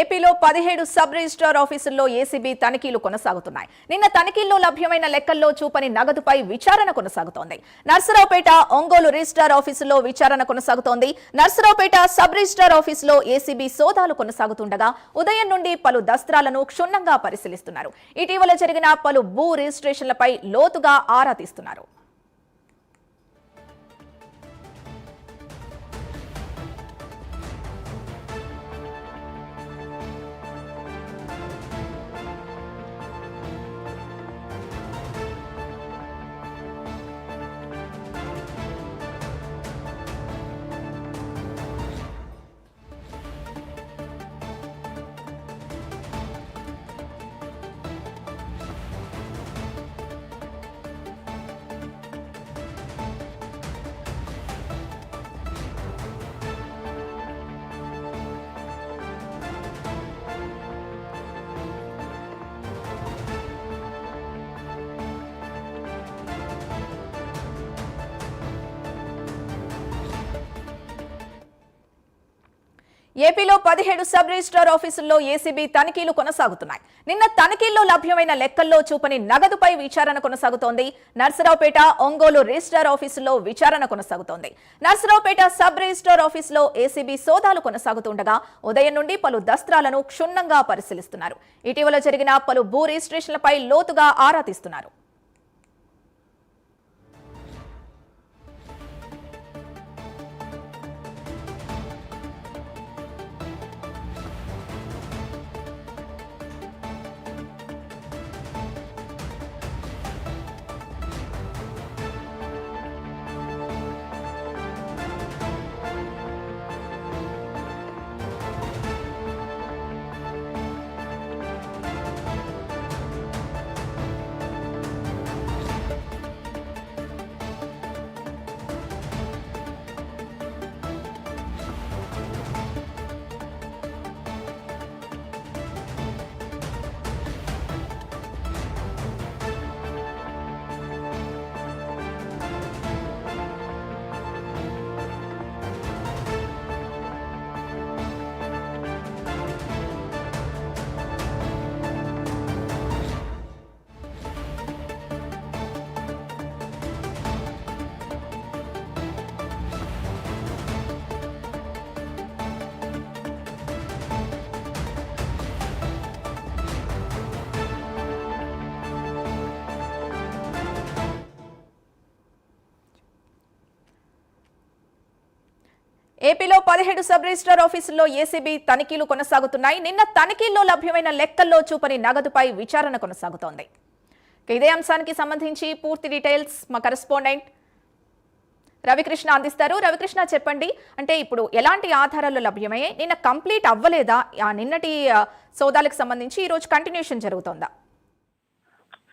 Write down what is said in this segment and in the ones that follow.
ఏపీలో పదిహేడు sub registrar ఆఫీసుల్లో ఏసీబీ తనిఖీలు కొనసాగుతున్నాయి. నిన్న తనిఖీల్లో లభ్యమైన లెక్కల్లో చూపని నగదుపై విచారణ కొనసాగుతోంది. నర్సరావుపేట ఒంగోలు రిజిస్ట్రార్ ఆఫీసులో విచారణ కొనసాగుతోంది. నర్సరావుపేట సబ్ రిజిస్ట్రార్ ఆఫీసులో ఏసీబీ సోదాలు కొనసాగుతుండగా ఉదయం నుండి పలు దస్త్రాలను క్షుణ్ణంగా పరిశీలిస్తున్నారు. ఇటీవల జరిగిన పలు భూ రిజిస్ట్రేషన్లపై లోతుగా ఆరా తీస్తున్నారు. ఏపీలో పదిహేడు సబ్ రిజిస్ట్రార్ ఆఫీసుల్లో ఏసీబీ తనిఖీలు కొనసాగుతున్నాయి. నిన్న తనిఖీల్లో లభ్యమైన లెక్కల్లో చూపని నగదుపై విచారణ కొనసాగుతోంది. నర్సరావుపేట ఒంగోలు రిజిస్ట్రార్ ఆఫీసులో విచారణ కొనసాగుతోంది. నర్సరావుపేట సబ్ రిజిస్ట్రార్ ఆఫీసులో ఏసీబీ సోదాలు కొనసాగుతుండగా ఉదయం నుండి పలు దస్త్రాలను క్షుణ్ణంగా పరిశీలిస్తున్నారు. ఇటీవల జరిగిన పలు భూ రిజిస్ట్రేషన్లపై లోతుగా ఆరా తీస్తున్నారు. ఏపీలో పదిహేడు సబ్ రిజిస్ట్రార్ ఆఫీసుల్లో ఏసీబీ తనిఖీలు కొనసాగుతున్నాయి. నిన్న తనిఖీల్లో లభ్యమైన లెక్కల్లో చూపని నగదుపై విచారణ కొనసాగుతోంది. ఇదే అంశానికి సంబంధించి పూర్తి డీటెయిల్స్ మా కరెస్పాండెంట్ రవికృష్ణ అందిస్తారు. రవికృష్ణ చెప్పండి అంటే ఇప్పుడు ఎలాంటి ఆధారాలు లభ్యమయ్యాయి? నిన్న కంప్లీట్ అవ్వలేదా? నిన్నటి సోదాలకు సంబంధించి ఈరోజు కంటిన్యూషన్ జరుగుతోందా?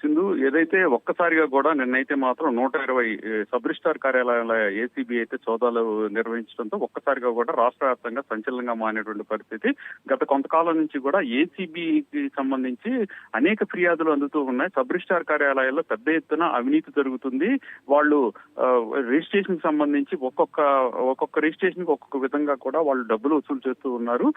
వచ్చిందో ఏదైతే ఒక్కసారిగా కూడా నిన్నైతే మాత్రం నూట ఇరవై సబ్ రిజిస్టార్ కార్యాలయాల ఏసీబీ అయితే సోదాలు నిర్వహించడంతో ఒక్కసారిగా కూడా రాష్ట్ర వ్యాప్తంగా సంచలనంగా మారినటువంటి పరిస్థితి. గత కొంతకాలం నుంచి కూడా ఏసీబీకి సంబంధించి అనేక ఫిర్యాదులు అందుతూ ఉన్నాయి. సబ్ రిజిస్టార్ కార్యాలయాల్లో పెద్ద ఎత్తున అవినీతి జరుగుతుంది. వాళ్ళు రిజిస్ట్రేషన్ సంబంధించి ఒక్కొక్క ఒక్కొక్క రిజిస్ట్రేషన్ ఒక్కొక్క విధంగా కూడా వాళ్ళు డబ్బులు వసూలు చేస్తూ ఉన్నారు.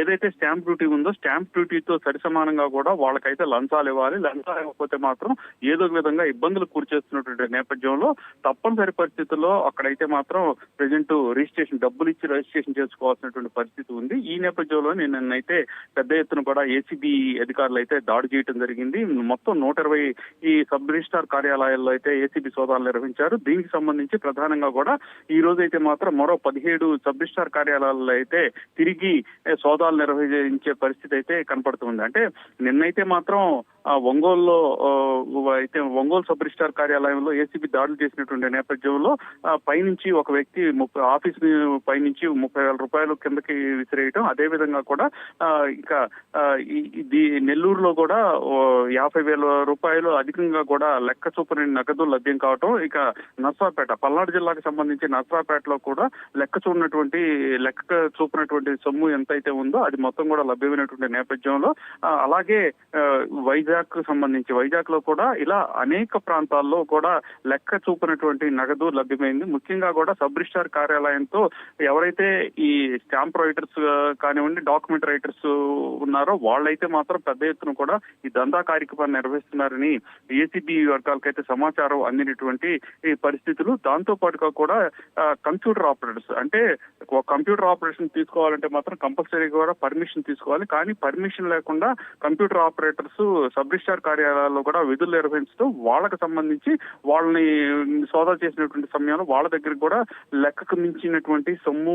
ఏదైతే స్టాంప్ డ్యూటీ ఉందో స్టాంప్ డ్యూటీతో సరిసమానంగా కూడా వాళ్ళకైతే లంచాలు ఇవ్వాలి. లంచాలు ఇవ్వకపోతే మాత్రం ఏదో ఒక విధంగా ఇబ్బందులు కూర్చేస్తున్నటువంటి నేపథ్యంలో తప్పనిసరి పరిస్థితుల్లో అక్కడైతే మాత్రం ప్రజెంట్ రిజిస్ట్రేషన్ డబ్బులు ఇచ్చి రిజిస్ట్రేషన్ చేసుకోవాల్సినటువంటి పరిస్థితి ఉంది. ఈ నేపథ్యంలో నిన్నైతే పెద్ద ఎత్తున కూడా ఏసీబీ అధికారులు అయితే దాడి చేయడం జరిగింది. మొత్తం నూట ఇరవై ఈ సబ్ రిజిస్టార్ కార్యాలయాల్లో అయితే ఏసీబీ సోదాలు నిర్వహించారు. దీనికి సంబంధించి ప్రధానంగా కూడా ఈ రోజు అయితే మాత్రం మరో పదిహేడు సబ్ రిజిస్టార్ కార్యాలయాల్లో అయితే తిరిగి సోదాలు నిర్వహించే పరిస్థితి అయితే కనపడుతుంది అంటే నిన్నైతే మాత్రం ఒంగోలు ఒంగోలులో అయితే ఒంగోలు సబ్ రిజిస్టార్ కార్యాలయంలో ఏసీబీ దాడులు చేసినటువంటి నేపథ్యంలో పైనుంచి ఒక వ్యక్తి ముప్పై ఆఫీస్ పైనుంచి ముప్పై వేల రూపాయలు కిందకి విసిరేయటం అదే విధంగా కూడా ఇంకా ఇది నెల్లూరులో కూడా యాభై వేల రూపాయలు అధికంగా కూడా లెక్క చూపని నగదు లభ్యం కావటం ఇక నర్సాపేట పల్నాడు జిల్లాకు సంబంధించి నర్సాపేటలో కూడా లెక్క చూడనటువంటి లెక్క చూపినటువంటి సొమ్ము ఎంతైతే ఉందో అది మొత్తం కూడా లభ్యమైనటువంటి నేపథ్యంలో అలాగే వైజాగ్ సంబంధించి సంబంధించి వైజాగ్లో కూడా ఇలా అనేక ప్రాంతాల్లో కూడా లెక్క చూపినటువంటి నగదు లభ్యమైంది. ముఖ్యంగా కూడా సబ్ రిజిస్టార్ కార్యాలయంతో ఎవరైతే ఈ స్టాంప్ రైటర్స్ కానివ్వండి డాక్యుమెంట్ రైటర్స్ ఉన్నారో వాళ్ళైతే మాత్రం పెద్ద ఎత్తున కూడా ఈ దందా కార్యక్రమాన్ని నిర్వహిస్తున్నారని ఏసీబీ వర్గాలకైతే సమాచారం అందినటువంటి ఈ పరిస్థితులు. దాంతో పాటుగా కూడా కంప్యూటర్ ఆపరేటర్స్ అంటే కంప్యూటర్ ఆపరేషన్ తీసుకోవాలంటే మాత్రం కంపల్సరీ కూడా పర్మిషన్ తీసుకోవాలి. కానీ పర్మిషన్ లేకుండా కంప్యూటర్ ఆపరేటర్స్ సబ్ రిజిస్టార్ కార్యాలయాల్లో కూడా విధులు నిర్వహించడం వాళ్ళకి సంబంధించి వాళ్ళని సోదా చేసినటువంటి సమయంలో వాళ్ళ దగ్గర కూడా లెక్కకు మించినటువంటి సొమ్ము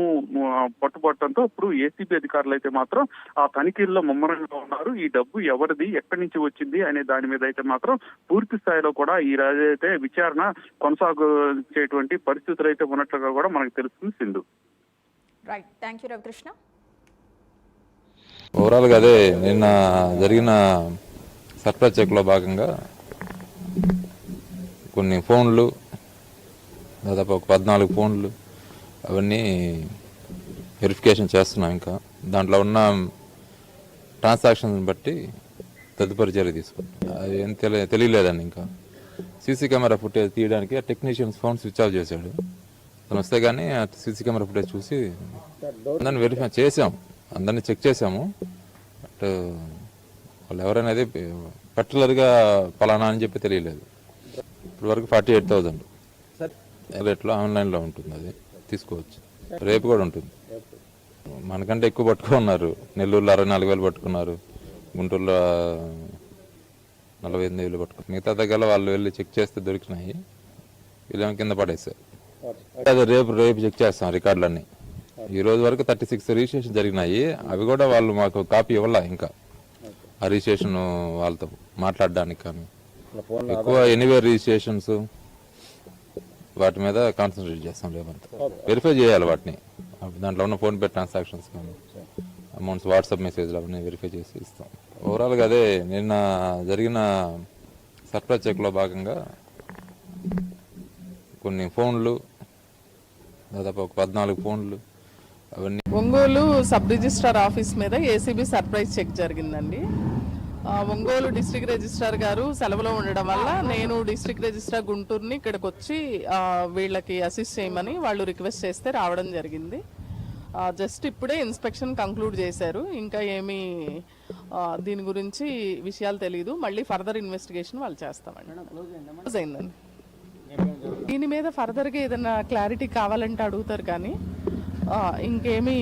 పట్టుబట్టడంతో ఇప్పుడు ఏసీబీ అధికారులు అయితే మాత్రం ఆ తనిఖీల్లో ముమ్మరంగా ఉన్నారు. ఈ డబ్బు ఎవరిది ఎక్కడి నుంచి వచ్చింది అనే దాని మీద అయితే మాత్రం పూర్తి స్థాయిలో కూడా ఈ రోజు అయితే విచారణ కొనసాగించేటువంటి పరిస్థితులు అయితే ఉన్నట్లుగా కూడా మనకు తెలుస్తుంది Sindhu. Right thank you Ravikrishna ఓవరాల్గా అదే నిన్న జరిగిన సర్ప్రైజ్ చెక్లో భాగంగా కొన్ని ఫోన్లు దాదాపు ఒక పద్నాలుగు ఫోన్లు అవన్నీ వెరిఫికేషన్ చేస్తున్నాం ఇంకా. దాంట్లో ఉన్న ట్రాన్సాక్షన్ బట్టి తదుపరి చర్య తీసుకుంటాం అది ఏం తెలియ తెలియలేదండి ఇంకా. సీసీ కెమెరా ఫుటేజ్ తీయడానికి ఆ టెక్నీషియన్స్ ఫోన్ స్విచ్ ఆఫ్ చేశాడు. అతను వస్తే కానీ ఆ సీసీ కెమెరా ఫుటేజ్ చూసి అందరిని వెరిఫై చేసాం అందరిని చెక్ చేసాము బట్ వాళ్ళు ఎవరనేది పర్టికులర్గా పలానా అని చెప్పి తెలియలేదు. ఇప్పుడు వరకు ఫార్టీ ఎయిట్ థౌజండ్ రేట్లో ఆన్లైన్లో ఉంటుంది అది. తీసుకోవచ్చు. రేపు కూడా ఉంటుంది. మనకంటే ఎక్కువ పట్టుకున్నారు. నెల్లూరులో అరవై నాలుగు వేలు పట్టుకున్నారు. గుంటూరులో నలభై ఎనిమిది వేలు పట్టుకున్నారు. మిగతా దగ్గర వాళ్ళు వెళ్ళి చెక్ చేస్తే దొరికినాయి. వీళ్ళేమో కింద పడేసారు అదే రేపు రేపు చెక్ చేస్తాం రికార్డులన్నీ. ఈ రోజు వరకు థర్టీ సిక్స్ రిజిస్ట్రేషన్ జరిగినాయి. అవి కూడా వాళ్ళు మాకు కాపీ ఇవ్వాల ఇంకా. రిజిస్ట్రేషన్ వాళ్ళతో మాట్లాడడానికి కానీ. ఎక్కువ ఎనీవేర్ రిజిస్ట్రేషన్స్ వాటి మీద కాన్సన్ట్రేట్ చేస్తాం రేపంతా వెరిఫై చేయాలి వాటిని. దాంట్లో ఉన్న ఫోన్ పే ట్రాన్సాక్షన్స్ కానీ అమౌంట్స్ వాట్సాప్ మెసేజ్లు అవన్నీ వెరిఫై చేసి ఇస్తాం. ఓవరాల్గా అదే నిన్న జరిగిన సర్ప్రైజ్ చెక్లో భాగంగా కొన్ని ఫోన్లు దాదాపు ఒక పద్నాలుగు ఫోన్లు అవన్నీ ఒంగోలు సబ్ రిజిస్ట్రార్ ఆఫీస్ మీద ఏసీబీ సర్ప్రైజ్ చెక్ జరిగిందండి. ఒంగోలు డిస్ట్రిక్ట్ రిజిస్ట్రార్ గారు సెలవులో ఉండడం వల్ల నేను డిస్ట్రిక్ట్ రిజిస్ట్రార్ గుంటూరుని ఇక్కడికి వచ్చి వీళ్ళకి అసిస్ట్ చేయమని వాళ్ళు రిక్వెస్ట్ చేస్తే రావడం జరిగింది. జస్ట్ ఇప్పుడే ఇన్స్పెక్షన్ కంక్లూడ్ చేశారు. ఇంకా ఏమీ దీని గురించి విషయాలు తెలియదు మళ్ళీ ఫర్దర్ ఇన్వెస్టిగేషన్ వాళ్ళు చేస్తామండి. క్లోజ్ అయిందండి. దీని మీద ఫర్దర్గా ఏదైనా క్లారిటీ కావాలంటే అడుగుతారు కానీ ఇంకేమీ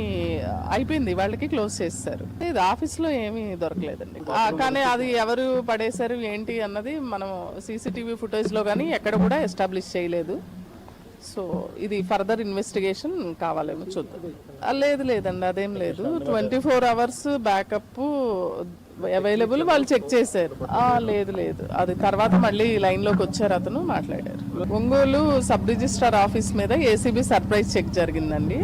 అయిపోయింది. వాళ్ళకి క్లోజ్ చేస్తారు లేదు ఆఫీస్లో ఏమీ దొరకలేదండి. కానీ అది ఎవరు పడేశారు ఏంటి అన్నది మనం సీసీటీవీ ఫుటేజ్లో కానీ ఎక్కడ కూడా ఎస్టాబ్లిష్ చేయలేదు. సో ఇది ఫర్దర్ ఇన్వెస్టిగేషన్ కావాలేమో చూద్దాం. లేదు లేదండి అదేం లేదు. Twenty four hours backup available వాళ్ళు చెక్ చేశారు. లేదు లేదు. అది తర్వాత మళ్ళీ లైన్లోకి వచ్చారు అతను మాట్లాడారు. ఒంగోలు సబ్ రిజిస్ట్రార్ ఆఫీస్ మీద ఏసీబీ సర్ప్రైజ్ చెక్ జరిగిందండి.